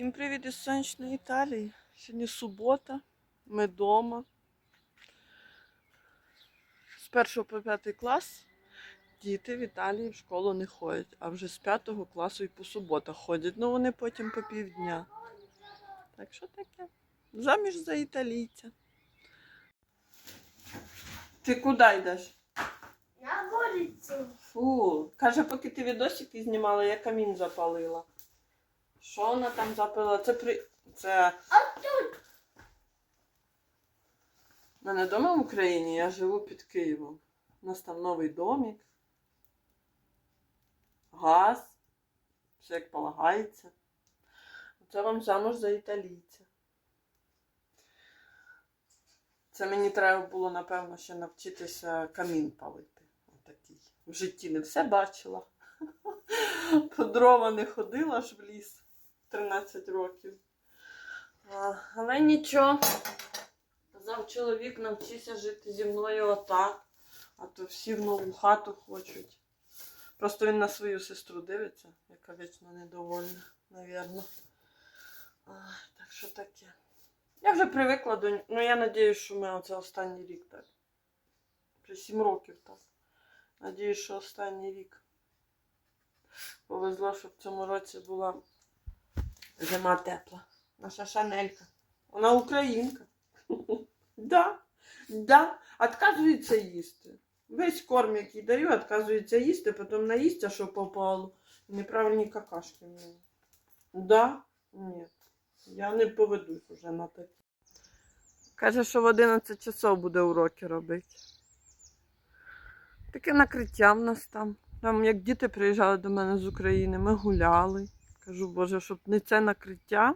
Всім привіт із сонячної Італії. Сьогодні субота, ми вдома. З 1 по 5 клас діти в Італії в школу не ходять, а вже з 5 класу і по суботах ходять. Ну вони потім по півдня. Так що таке? Заміж за італійця. Ти куди йдеш? На вулицю. Фу, каже, поки ти відосики знімала, я камін запалила. Що вона там запалила? Це при. Це. А тут У мене вдома в Україні, я живу під Києвом. У нас там новий домик. Газ. Все як полагається. Це вам замуж за італійця. Це мені треба було, напевно, ще навчитися камін палити. Отакий. В житті не все бачила. По дрова не ходила аж в ліс 13 років. Але нічого. Казав чоловік, навчися жити зі мною отак, а то всі в нову хату хочуть. Просто він на свою сестру дивиться, яка вічно недовольна, навірно. Так що таке. Я вже привикла до нього. Ну, я надіюсь, що ми оце останній рік так. Вже сім років так. Надіюсь, що останній рік. Повезло, що в цьому році була зима тепла. Наша шанелька. Вона українка. Да, да, отказується їсти. Весь корм, який даю, отказується їсти, потім наїсться, що попало. Неправильні какашки неї. Да? Ні. Я не поведусь уже на такі. Каже, що в 11 часов буде уроки робити. Таке накриття в нас там. Там, як діти приїжджали до мене з України, ми гуляли. Кажу, Боже, щоб не це накриття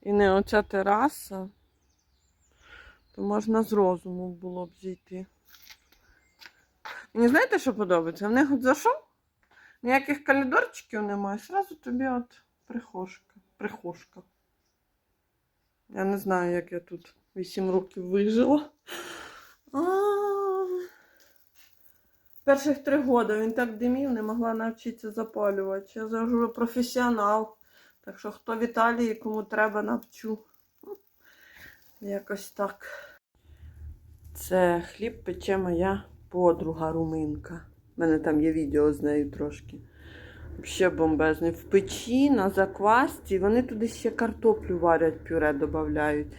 і не оця тераса то можна з розуму було б зійти. Мені знаєте, що подобається? В них от зайшов, ніяких калідорчиків немає, зразу тобі от прихожка. прихожка. Я не знаю, як я тут 8 років вижила. А. Перших три роки він так димів, не могла навчитися запалювати. Я вже професіонал. Так що хто в Італії, кому треба, навчу. Якось так. Це хліб пече моя подруга руминка. У мене там є відео з нею трошки. Взагалі бомбезний. В печі на заквасці. Вони туди ще картоплю варять, пюре додають.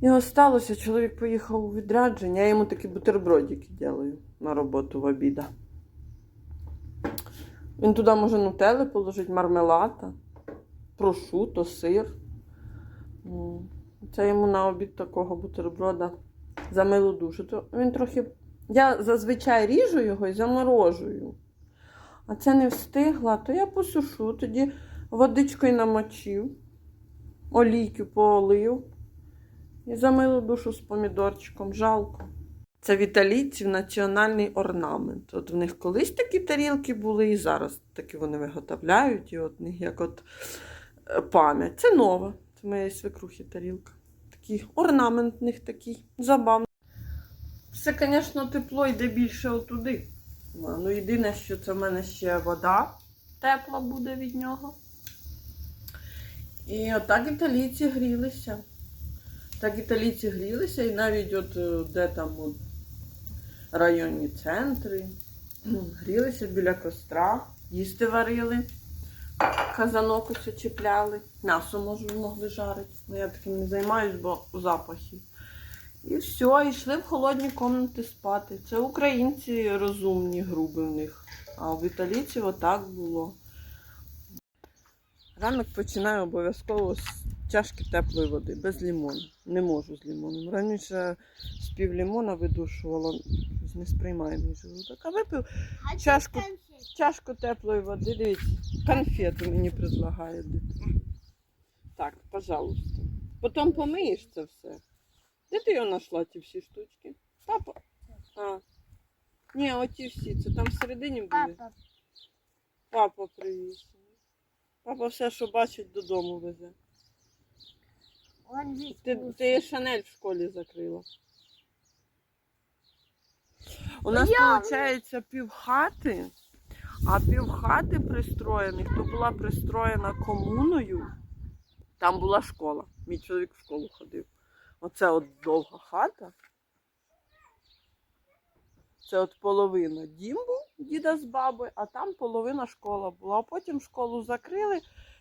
І осталося, чоловік поїхав у відрядження, я йому такі бутербродики ділаю на роботу в обіда. Він туди може нутели положити, мармелада, прошуто, сир. Це йому на обід такого бутерброда за милу душу. То він трохи. Я зазвичай ріжу його і заморожую. А це не встигла, то я посушу, тоді водичкою намочив, олійку полив. І за милу душу з помідорчиком. Жалко. Це в італійців національний орнамент. От в них колись такі тарілки були, і зараз такі вони виготовляють. І от них як от е, пам'ять. Це нова. Це моєї свекрухи тарілка. Такий орнамент в них такий. Забавний. Все, звісно, тепло йде більше отуди. Ну, єдине, що це в мене ще вода тепла буде від нього. І отак італійці грілися. Так італійці грілися, і навіть от е, де там от, районні центри, грілися біля костра, їсти варили, казанок усе чіпляли, м'ясо могли жарити. Ну, я таким не займаюсь, бо запахи. І все, йшли в холодні кімнати спати. Це українці розумні, груби в них. А в італійців отак було. Ранок починаю обов'язково з чашки теплої води, без лімону. Не можу з лімоном. Раніше з пів лімона видушувала, не сприймає мій желудок. А випив Чашку. чашку теплої води, дивіться, конфету мені предлагає дитина. Так, пожалуйста. Потім помиєш це все. Де ти його знайшла, ті всі штучки? Папа? А. Ні, оті всі, це там всередині були. Папа, Папа привіз. Папа все, що бачить, додому везе. Ти, ти Шанель в школі закрила. У нас, Я- виходить, півхати, а півхати пристроєних, то була пристроєна комуною. Там була школа. Мій чоловік в школу ходив. Оце от довга хата. Це от половина дім був діда з баби, а там половина школа була. А потім школу закрили,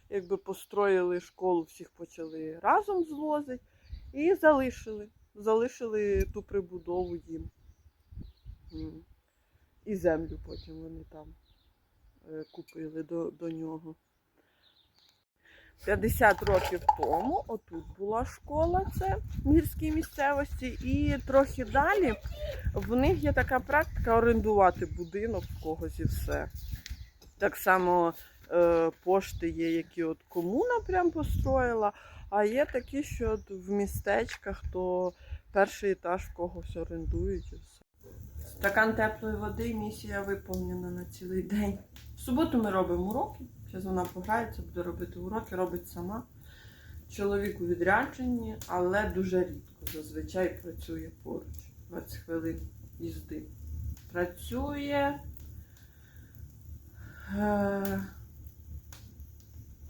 якби построїли школу, всіх почали разом звозити і залишили. Залишили ту прибудову їм. І землю потім вони там е, купили до, до нього. 50 років тому отут була школа, це в гірській місцевості, і трохи далі в них є така практика орендувати будинок в когось і все. Так само пошти є, які от комуна прям построїла, а є такі, що от в містечках, то перший етаж в когось орендують і все. Стакан теплої води, місія виповнена на цілий день. В суботу ми робимо уроки. Зараз вона пограється, буде робити уроки, робить сама. Чоловік у відрядженні, але дуже рідко. Зазвичай працює поруч. 20 хвилин їзди. Працює. Е,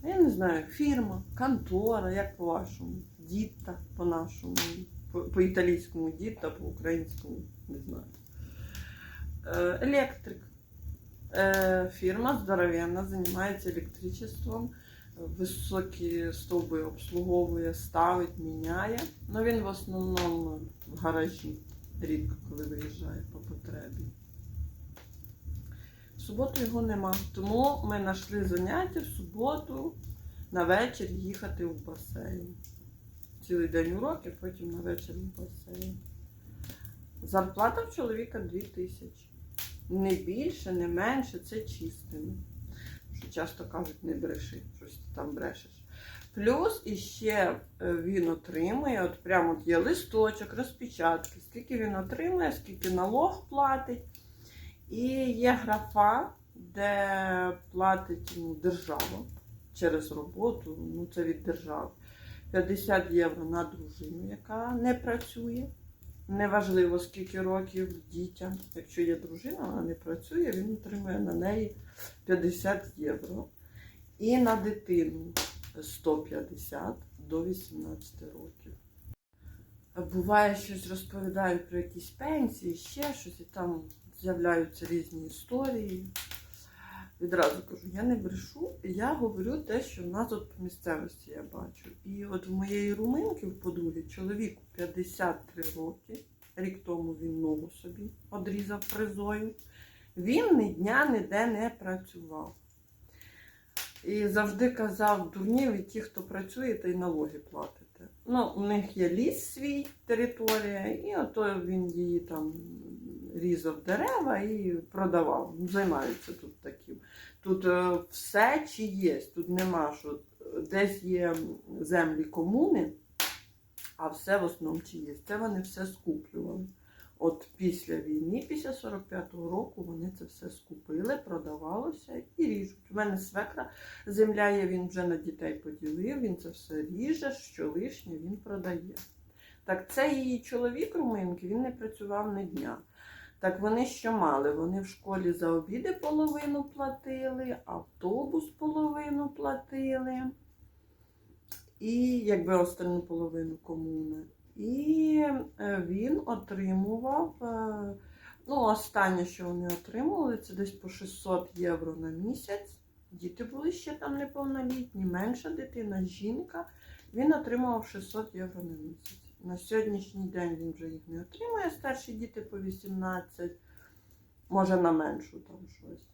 я не знаю, фірма, контора, як по-вашому, діта по-нашому, по- по-італійському діта, по-українському, не знаю. Е, Електрик. Е, Фірма здоровенна, займається електричеством, високі стовби обслуговує, ставить, міняє. Ну він в основному в гаражі, рідко коли виїжджає по потребі. Суботу його нема. Тому ми знайшли заняття в суботу на вечір їхати в басейн. Цілий день уроки, потім на вечір в басейн. Зарплата в чоловіка 2000. Не більше, не менше, це чистими. Що часто кажуть, не бреши, щось ти там брешеш. Плюс іще е, він отримує, от прямо от є листочок, розпечатки, скільки він отримує, скільки налог платить. І є графа, де платить ну, держава через роботу, ну це від держави. 50 євро на дружину, яка не працює. Неважливо, скільки років дітям. Якщо є дружина, вона не працює, він отримує на неї 50 євро. І на дитину 150 до 18 років. Буває, щось розповідають про якісь пенсії, ще щось, і там з'являються різні історії. Відразу кажу, я не брешу, я говорю те, що в нас от по місцевості я бачу. І от в моєї руминки, в подруги, чоловіку 53 роки, рік тому він ногу собі одрізав фрезою. Він ні дня ніде не працював. І завжди казав, дурні ви ті, хто працює, та й налоги платите. Ну, у них є ліс свій територія, і ото він її там різав дерева і продавав. Займаються тут таким. Тут е, все чи є. Тут нема що. Десь є землі комуни, а все в основному чи є. Це вони все скуплювали. От після війни, після 45-го року, вони це все скупили, продавалося і ріжуть. У мене свекра земля є, він вже на дітей поділив, він це все ріже, що лишнє він продає. Так це її чоловік руминки, він не працював ні дня. Так вони що мали? Вони в школі за обіди половину платили, автобус половину платили, і якби остальну половину комуни. І е, він отримував, е, ну, останнє, що вони отримували, це десь по 600 євро на місяць. Діти були ще там неповнолітні, менша дитина, жінка. Він отримував 600 євро на місяць. На сьогоднішній день він вже їх не отримує, старші діти по 18, може на меншу там щось.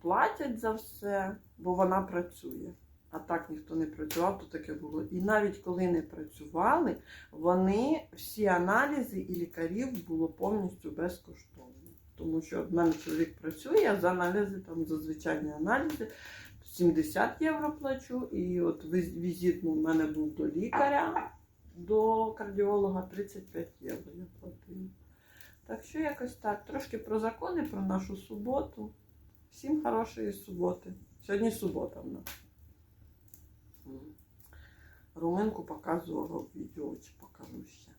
Платять за все, бо вона працює. А так ніхто не працював, то таке було. І навіть коли не працювали, вони всі аналізи і лікарів було повністю безкоштовно. Тому що в мене чоловік працює, а за аналізи, там за звичайні аналізи 70 євро плачу. І от віз- візит в мене був до лікаря, до кардіолога 35 євро я платила. Так що якось так. Трошки про закони, про нашу суботу. Всім хорошої суботи. Сьогодні субота в нас. Руминку показувала в відео, чи покажу ще.